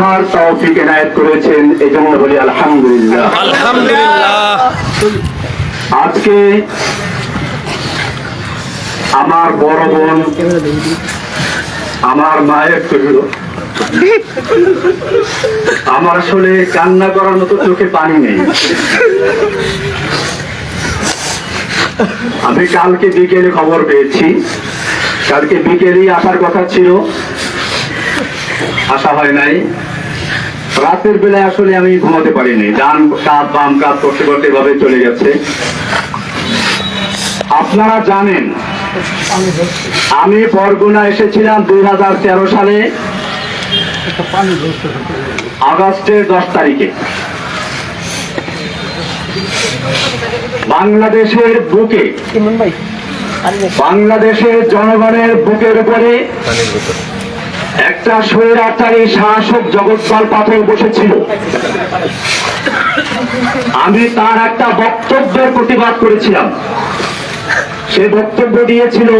বোঝার তৌফিক এনায়েত করেছেন এই জন্য বলি আলহামদুলিল্লাহ। আলহামদুলিল্লাহ। আজকে আমার বড় বোন আমার মায়ের তৈল আমার আসলে কান্না করার মতো চোখে পানি নেই। আমি কালকে বিকেলে খবর পেয়েছি। কালকে বিকেলেই আসার কথা ছিল। আসা হয় নাই। রাতের বেলায় আসলে আমি ঘুমাতে পারিনি। ডান কাত, বাম কাত, করতে করতে এভাবে চলে গেছে আপনারা জানেন, আমি বরগুনা এসেছিলাম দুই হাজার তেরো সালে, আগস্টের দশ তারিখে। বাংলাদেশের বুকে, বাংলাদেশের জনগণের বুকের উপরে একটা স্বৈরাচারী শাসক জগৎপাল পাথর বসেছিল। আমি তার একটা বক্তব্যের প্রতিবাদ করেছিলাম। সে বক্তব্য দিয়েছিল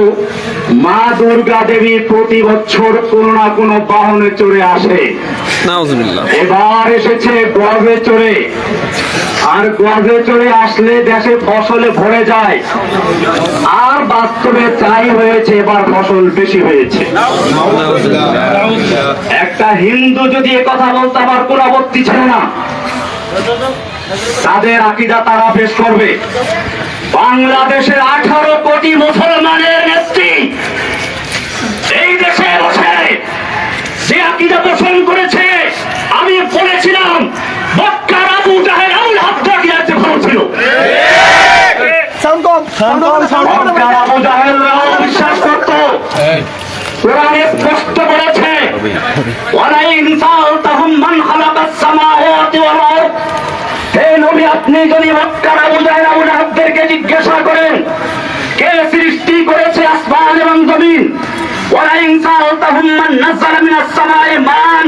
মা দুর্গা দেবী প্রতি বছর কোনো না কোনো বাহনে চড়ে আসে। এবার এসেছে গর্বে চড়ে। আর গর্বে চলে আসলে দেশে ফসলে ভরে যায়। আর বাস্তবে তাই হয়েছে, এবার ফসল বেশি হয়েছে। একটা হিন্দু যদি কথা বলতে আমার কোন আপত্তি ছিল না, তাদের আকিদা তারা পেশ করবে। বাংলাদেশের আঠারো কোটি মুসলমানের নেত্রী এই দেশে বসে, যে আকিদা পোষণ করেছে, আমি বলেছিলাম মক্কার আবু জাহেল আবুল হাবদা কি আছে ভালো ছিল মক্কার আবু জাহেলরাও বিশ্বাস করতো কোরআনে স্পষ্ট বলেছে ওয়ালাইন সালতাহুম মান খালাকাস সামাওয়াতি ওয়াল আরদ। হে নবী আপনি যদি মক্কার আবু জাহেল আবু লাহাবদেরকে জিজ্ঞাসা করেন কে সৃষ্টি করেছে আসমান এবং জমিন? ওয়ালাইন সালতাহুম মান নাযালা মিনাস সামাই মান।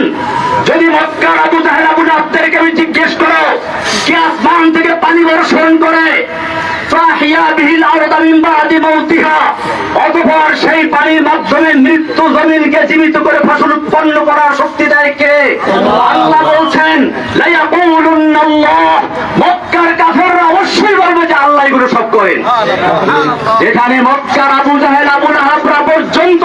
যদি মক্কার আবু জাহেল আবু লাহাবদেরকে আমি জিজ্ঞেস করো কে আসমান থেকে পানি বর্ষণ করে? অতঃপর সেই পানির মাধ্যমে মৃত্যু জমিনকে জীবিত করে ফসল উৎপন্ন করার শক্তি দেয় কে? আল্লাহ বলছেন মক্কার কাফেররা অবশ্যই বলবে যে আল্লাহ এগুলো সব করেন। যেখানে মক্কার আবু জাহেল আবু পর্যন্ত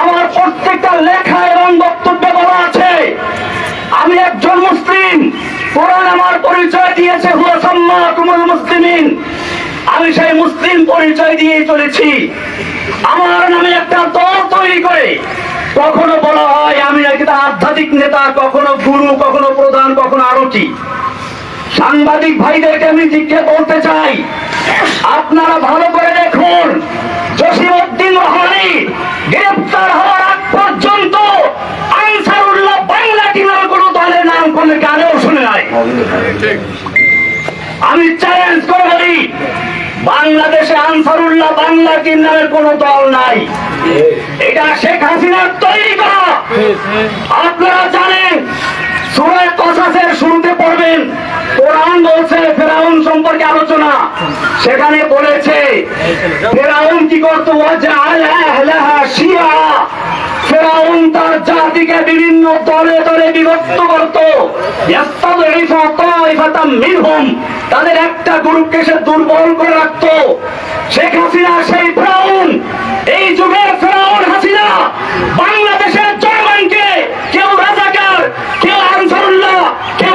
আমার প্রত্যেকটা লেখা এবং বক্তব্যে বলা আছে। আমি একজন মুসলিম। কোরআন আমার পরিচয় দিয়েছে হুয়াসাম্মা কুমুল মুসলিমিন। আমি সেই মুসলিম পরিচয় দিয়ে চলেছি। আমার নামে একটা দল তৈরি করে। কখনো বলা হয় আমি একটা আধ্যাত্মিক নেতা, কখনো গুরু, কখনো প্রধান, কখনো আরও কি সাংবাদিক ভাইদেরকে আমি জিজ্ঞেস বলতে চাই, আপনারা ভালো করে দেখুন জসিমউদ্দিন রহমানি গ্রেফতার হওয়ার আগ পর্যন্ত আনসারুল্লাহ বাংলা টিমের কোন দলের নাম কোনো গানেও শুনে নাই। আমি চ্যালেঞ্জ করে বলি, বাংলাদেশে আনসারুল্লাহ বাংলা টিম নামের কোন দল নাই। এটা শেখ হাসিনার তৈরি করা। আপনারা জানেন, সুরায় কসাসের শুরুতে পড়বেন কোরআন বলছে, ফেরাউন সম্পর্কে আলোচনা। সেখানে বলেছে, ফেরাউন কি করতো? ফেরাউন তার জাতিকে বিভিন্ন দলে দলে বিভক্ত করত। তাদের একটা গ্রুপকে সে দুর্বল করে রাখতো। শেখ হাসিনা, সেই ফেরাউন। এই যুগের ফেরাউন হাসিনা। বাংলাদেশের জনগণকে কেউ রাজাকার, কেউ আনসারুল্লাহ, কেউ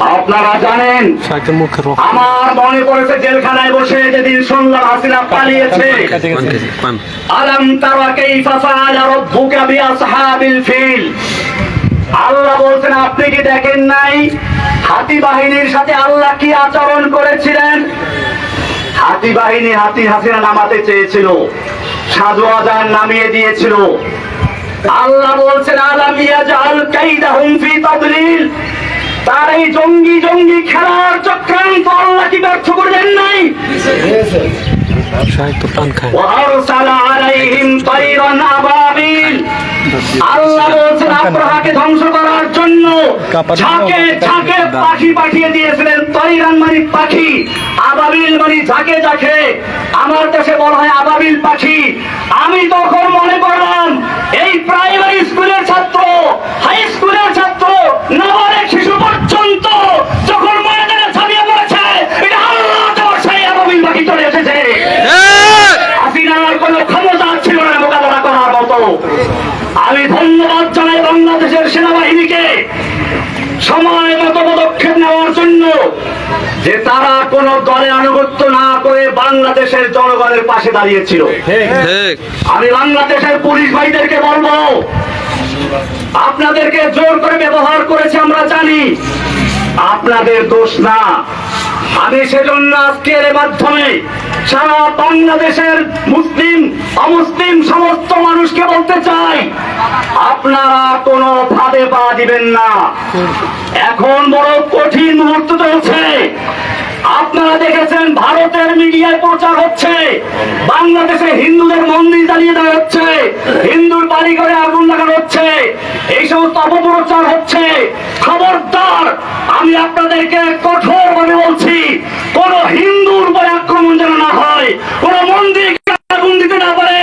আপনারা জানেন আমার মনে পড়েছে জেলখানায় বসে যেদিন শুনলাম হাসিনা পালিয়েছে। আলম তারা কাইফা ফাআলা রাব্বুকা বিআসহাবিল ফিল। আল্লাহ বলছেন আপনি কি দেখেন নাই? হাতি বাহিনীর সাথে আল্লাহ কি আচরণ করেছিলেন? হাতি বাহিনী হাতি হাসিনা নামাতে চেয়েছিল সাধু আজান নামিয়ে দিয়েছিল। আল্লাহ বলছেন আলাম ইয়াজআল কাইদাহুম ফি তাদলিল। তার এই জঙ্গি জঙ্গি খেলার চক্রান্ত আল্লাহ কি ব্যর্থ করে দেন নাই আমার দেশে বলা হয় আবাবিল পাখি। আমি তখন মনে করলাম এই প্রাইমারি স্কুলের ছাত্র হাই স্কুলের ছাত্র না বাংলাদেশের সেনাবাহিনীকে সময় মতো পদক্ষেপ নেওয়ার জন্য যে তারা কোন দলে আনুগত্য না করে বাংলাদেশের জনগণের পাশে দাঁড়িয়েছিল। আমি বাংলাদেশের পুলিশ ভাইদেরকে বলব আপনাদেরকে জোর করে ব্যবহার করেছে আমরা জানি। আপনাদের দোষ না। আমি সেজন্য আজকের মাধ্যমে সারা বাংলাদেশের মুসলিম, অমুসলিম সমস্ত মানুষকে বলতে চাই, আপনারা কোনো ভাবে পা দিবেন না। এখন বড় কঠিন মুহূর্ত চলছে। আপনারা দেখেছেন ভারতের মিডিয়ায় প্রচার হচ্ছে। বাংলাদেশে হিন্দুদের মন্দির জ্বালিয়ে দেওয়া হচ্ছে। হিন্দুর বাড়ি ঘরে আগুন লাগানো হচ্ছে। এই সমস্ত অপপ্রচার হচ্ছে। খবরদার আমি আপনাদেরকে কঠোর ভাবে বলছি কোন হিন্দুর উপরে আক্রমণ যেন না হয় কোন মন্দির আগুন দিতে না পারে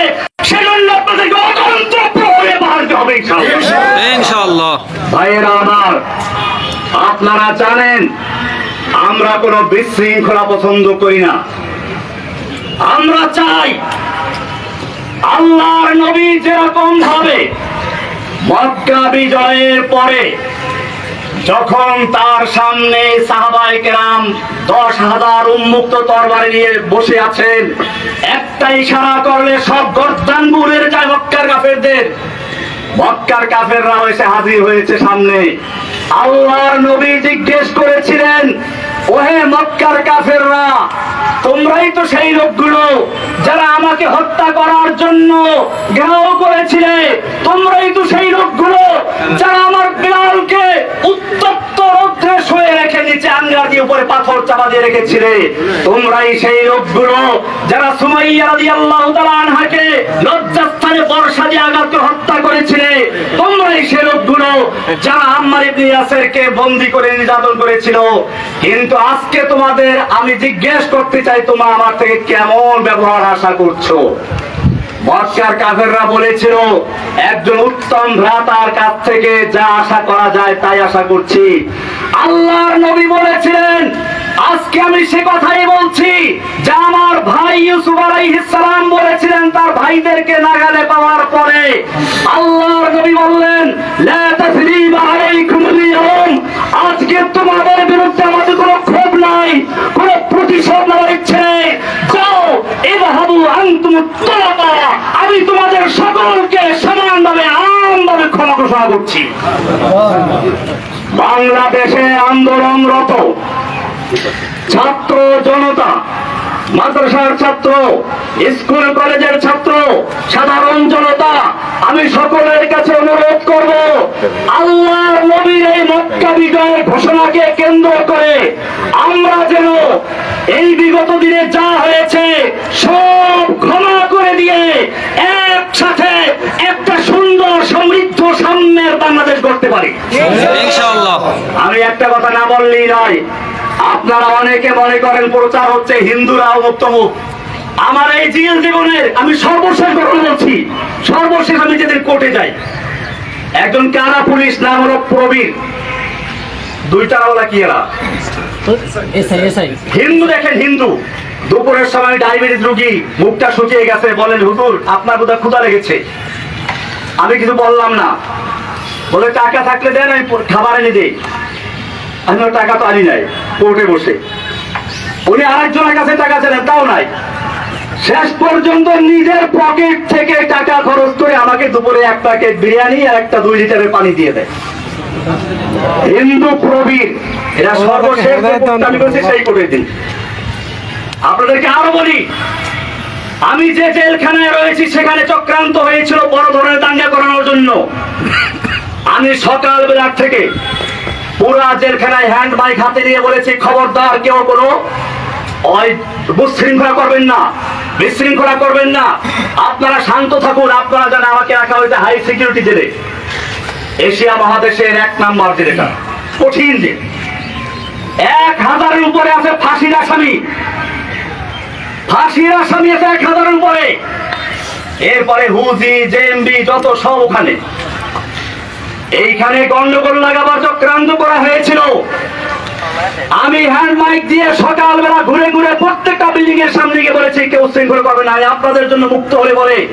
সেজন্য আপনাদেরকে অতন্ত্র প্রহরে বাহারতে হবে। ইনশাআল্লাহ। ভাইয়েরা আমার আপনারা জানেন আমরা কোনো বিশৃঙ্খলা পছন্দ করি না। আমরা চাই আল্লাহর নবী যেরকম ভাবে মক্কা বিজয়ের পরে যখন তার সামনে সাহাবাই কেরাম দশ হাজার উন্মুক্ত তরবারি নিয়ে বসে আছেন একটা ইশারা করলে সব গর্দান বুড়ের যায় মক্কার কাফেরদের। মক্কার কাফেররা এসে হাজির হয়েছে সামনে। আল্লাহর নবী জিজ্ঞেস করেছিলেন ওহে মক্কার কাফেররা তোমরাই তো সেই লোকগুলো যারা আমাকে হত্যা করার জন্য ঘেরাও করেছিলে। তোমরাই তো সেই লোকগুলো যারা আমার বিলালকে উত্তপ্ত রৌদ্রে শুয়ে রেখে নিচে আঙ্গার দিয়ে উপরে পাথর চাপা দিয়ে রেখেছিলে। তোমরাই সেই লোকগুলো যারা সুমাইয়া রাদিয়াল্লাহু তাআলা আনহাকে লজ্জাস্থানে বর্ষা দিয়ে আঘাত করে হত্যা করেছিলে, তোমরাই সেই লোকগুলো যারা আম্মার ইবনে ইয়াসিরকে বন্দী করে নির্যাতন করেছিল। কিন্তু আজকে তোমাদের আমি জিজ্ঞেস করতে চাই তোমরা আমার থেকে কেমন ব্যবহার আশা করছ? মক্কার কাফেররা বলেছিল, একজন উত্তম ভ্রাতার কাছ থেকে যা আশা করা যায় তাই আশা করছি। আল্লাহর নবী বলেছিলেন, আজকে আমি সে কথাই বলছি, যা আমার ভাই ইউসুফ আলাইহিস সালাম বলেছিলেন তার ভাইদেরকে নাগালে পাওয়ার পরে। আল্লাহর নবী বললেন, লা তাসরিবা আলাইকুমুল ইয়াউম, আজকে তোমাদের বিরুদ্ধে আমাদের কোনো ক্ষোভ নাই কোনো প্রতিশোধ নেওয়ার ইচ্ছে নেই যাও এভাবু আনতুম তোলাকা আমি তোমাদের সকলকে সমানভাবে আমভাবে ক্ষমা ঘোষণা করছি। বাংলাদেশে আন্দোলনরত ছাত্র জনতা, মাদ্রাসার ছাত্র, স্কুল কলেজের ছাত্র, সাধারণ জনতা, আমি সকলের কাছে অনুরোধ করব আল্লাহর নবীর এই মক্কা বিজয়ের ঘোষণাকে কেন্দ্র করে আমরা যেন এই বিগত দিনে যা হয়েছে সব ক্ষমা করে দিয়ে একসাথে একটা সুন্দর সমৃদ্ধ সাম্যের বাংলাদেশ গড়তে পারি। আমি একটা কথা না বললেই নয় আপনারা অনেকে মনে করেন প্রচার হচ্ছে হিন্দুরা মুক্তমুখ আমার এই জেল জীবনের আমি সর্বশেষ ঘটনা বলছি সর্বশেষ আমি যেদিন কোর্টে যাই একজন কারা পুলিশ? নাম হলো প্রবীর। দুইটা ওলা কি এরা হিন্দু দেখেন হিন্দু। দুপুরের সময় ডায়াবেটিস রুগী মুখটা শুকিয়ে গেছে। বলেন হুজুর আপনার বোধহয় ক্ষুধা লেগেছে। আমি কিছু বললাম না। বলে টাকা থাকলে দেন আমি খাবার এনে দিই। আমি টাকা তো আনি নাই কোর্টে বসে। উনি আরেকজনের কাছে টাকা চাইলেন তাও নাই। শেষ পর্যন্ত নিজের পকেট থেকে টাকা খরচ করে আমাকে দুপুরে এক প্যাকেট বিরিয়ানি আর একটা দুই লিটারের পানি দিয়ে দেয়। হিন্দু প্রবীর এরা সর্বশেষ আমি করছি সেই করে দিন। আপনাদেরকে আরও বলি আমি যে জেলখানায় রয়েছি সেখানে চক্রান্ত হয়েছিল বড় ধরনের দাঙ্গা করানোর জন্য। আমি সকালবেলা থেকে পুরা জেলখানায় হ্যান্ড বাইক হাতে নিয়ে বলেছি খবরদার কেউ কোনো বিশৃঙ্খলা করবেন না। বিশৃঙ্খলা করবেন না। আপনারা শান্ত থাকুন, আপনারা জানেন আমাকে রাখা হয়েছে হাই সিকিউরিটি জেলে। এশিয়া মহাদেশের এক নাম্বার জেলেটা। কঠিন জেল। এক হাজারের উপরে আছে ফাঁসির আসামি। ফাঁসির আসামি আছে এক হাজারের উপরে। এরপরে হুজি, জেএমবি, যত সব ওখানে। এইখানে গন্ডগোল লাগাবার চক্রান্ত করা হয়েছিল। আমি হ্যান্ড মাইক দিয়ে সকালবেলা ঘুরে ঘুরে প্রত্যেকটা বিল্ডিং এর সামনে গিয়ে বলেছি কেউ শৃঙ্খলা করবে না আপনাদের জন্য মুক্ত হলে বলে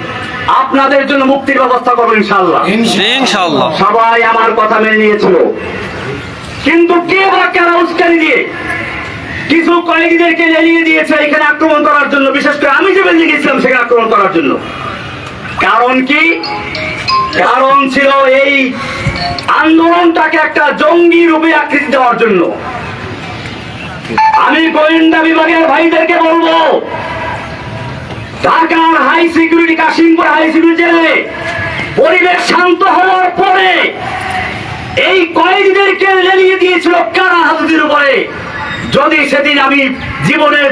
আপনাদের জন্য মুক্তির ব্যবস্থা করব ইনশাল্লাহ ইনশাআল্লাহ। সবাই আমার কথা মেনে নিয়েছিল। কিন্তু কে বা কেন উস্কানি দিয়ে? কিছু কয়েদিদেরকে জ্বালিয়ে দিয়েছে এখানে আক্রমণ করার জন্য। বিশেষ করে আমি যে বেরিয়ে গেছিলাম সেখানে আক্রমণ করার জন্য। কারণ কি? কারণ ছিল এই আন্দোলনটাকে একটা জঙ্গি রূপে আকৃতি দেওয়ার জন্য। আমি গোয়েন্দা বিভাগের ভাইদেরকে বলব, ঢাকার high security Kashimpur high security জেলে পরিবেশ শান্ত হওয়ার পরে এই কয়েদিদেরকে লেলিয়ে দিয়েছিল কারা হাতুদের উপরে। যদি সেদিন আমি জীবনের